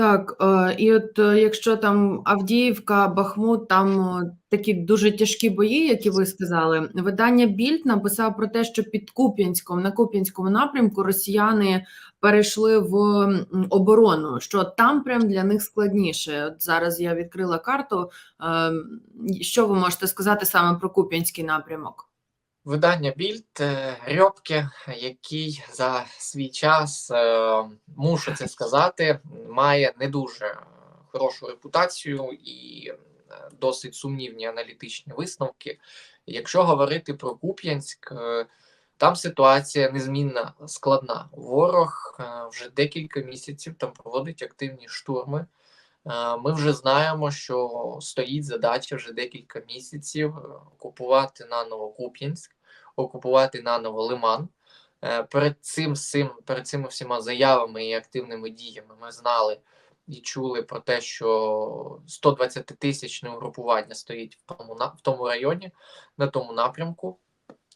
Так, е, і от е, якщо там Авдіївка, Бахмут, там е, такі дуже тяжкі бої, які ви сказали, видання Більд написав про те, що під Куп'янськом на Куп'янському напрямку росіяни перейшли в оборону, що там прям для них складніше. От зараз я відкрила карту. Е, Що ви можете сказати саме про Куп'янський напрямок? Видання Більд Рьопке, який за свій час, е, мушу це сказати, має не дуже хорошу репутацію і е, досить сумнівні аналітичні висновки. Якщо говорити про Куп'янськ, е, там ситуація незмінна складна. Ворог вже декілька місяців там проводить активні штурми. Е, Ми вже знаємо, що стоїть задача вже декілька місяців е, окупувати наново Куп'янськ, окупувати наново Лиман. Е, Перед цим всім, перед цими всіма заявами і активними діями ми знали і чули про те, що 120 тисячне угрупування стоїть в тому в тому районі, на тому напрямку.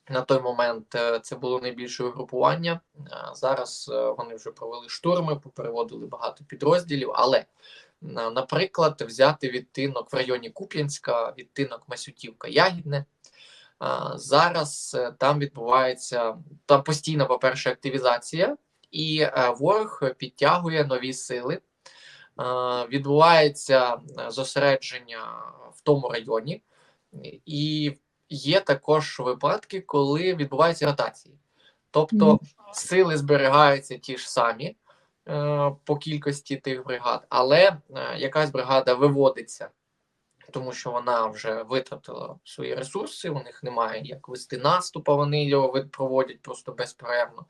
На той момент це було найбільше угрупування. Зараз вони вже провели штурми, попереводили багато підрозділів, але Наприклад, взяти відтинок в районі Куп'янська, відтинок Масютівка Ягідне. Зараз е, там відбувається там постійна, по-перше, активізація, і е, ворог підтягує нові сили. Е, Відбувається е, зосередження в тому районі, і є також випадки, коли відбуваються ротації. Тобто сили зберігаються ті ж самі, е, по кількості тих бригад, але е, якась бригада виводиться, тому що вона вже витратила свої ресурси, у них немає як вести наступ, а вони його проводять просто безперервно,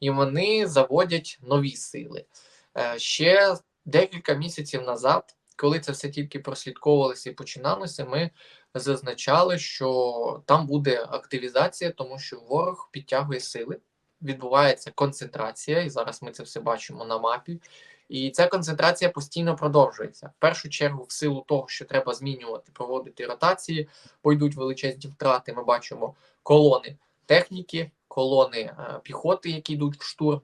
і вони заводять нові сили. Е, Ще декілька місяців назад, коли це все тільки прослідковувалося і починалося, ми зазначали, що там буде активізація, тому що ворог підтягує сили відбувається концентрація, і зараз ми це все бачимо на мапі. І ця концентрація постійно продовжується. В першу чергу, в силу того, що треба змінювати, проводити ротації, бо йдуть величезні втрати. Ми бачимо колони техніки, колони е, піхоти, які йдуть в штурм.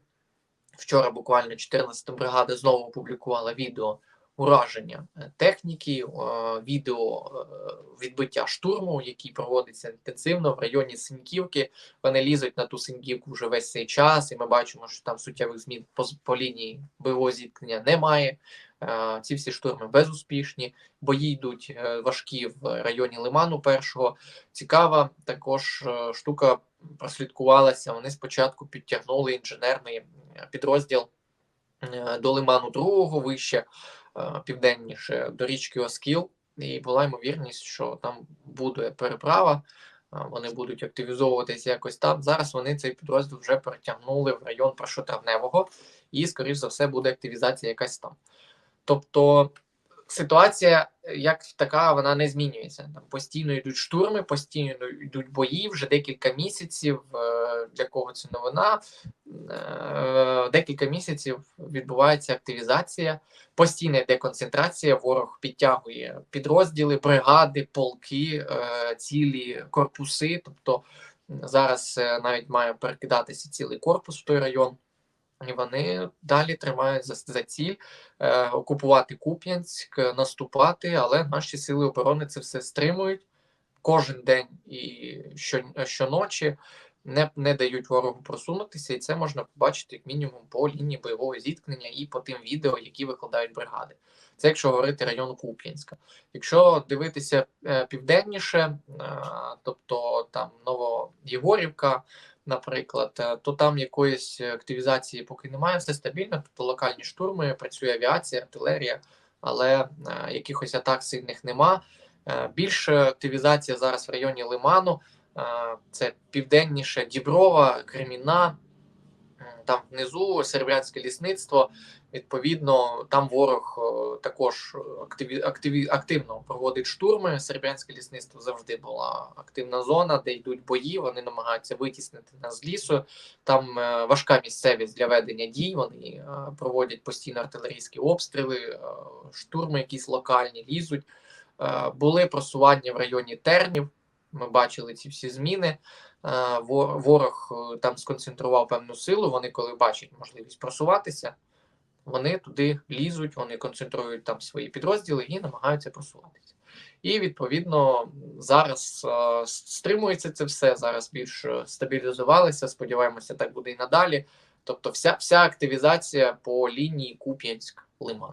Вчора буквально 14-та бригада знову опублікувала відео ураження е, техніки, е, відео е, відбиття штурму, який проводиться інтенсивно в районі Синьківки. Вони лізуть на ту Синьківку вже весь цей час, і ми бачимо, що там суттєвих змін по, по лінії бойового зіткнення немає. Ці всі штурми безуспішні, бої йдуть важкі в районі Лиману. Першого цікава також штука прослідкувалася. Вони спочатку підтягнули інженерний підрозділ до Лиману другого вище, південніше до річки Оскіл, і була ймовірність, що там буде переправа. е, Вони будуть активізовуватися якось там. Зараз вони цей підрозділ вже перетягнули в район Першотравневого, і, скоріш за все, буде активізація якась там. Тобто ситуація, як така, вона не змінюється. Там постійно йдуть штурми, постійно йдуть бої вже декілька місяців. е, Для кого це новина? Е, Декілька місяців відбувається активізація, постійна йде концентрація. Ворог підтягує підрозділи, бригади, полки, е, цілі корпуси. Тобто зараз навіть має перекидатися цілий корпус в той район. Вони далі тримають за, за ціль е, окупувати Куп'янськ, наступати, але наші сили оборони це все стримують кожен день і що, щоночі не, не дають ворогу просунутися, і це можна побачити як мінімум по лінії бойового зіткнення і по тим відео, які викладають бригади. Це якщо говорити район Куп'янська. Якщо дивитися е, південніше, е, тобто там Новоєгорівка, наприклад, е, то там якоїсь активізації поки немає, все стабільно, тобто локальні штурми, працює авіація, артилерія, але е, якихось атак сильних нема. Е, Більше активізація зараз в районі Лиману, е, це південніше Діброва, Креміна, там внизу серебрянське лісництво. Відповідно, там ворог е, також активі, активі, активно проводить штурми. Серебрянське лісництво завжди була активна зона, де йдуть бої. Вони намагаються витіснити нас з лісу. Там е, важка місцевість для ведення дій. Вони е, проводять постійно артилерійські обстріли, штурми, якісь локальні лізуть. Були просування в районі тернів. Ми бачили ці всі зміни. Е, Ворог е, там сконцентрував певну силу. Вони, коли бачать можливість просуватися, вони туди лізуть, вони концентрують там свої підрозділи і намагаються просуватися. І відповідно зараз е, стримується це все. Зараз більш стабілізувалися. Сподіваємося, так буде і надалі. Тобто, вся, вся активізація по лінії Куп'янськ-Лиман.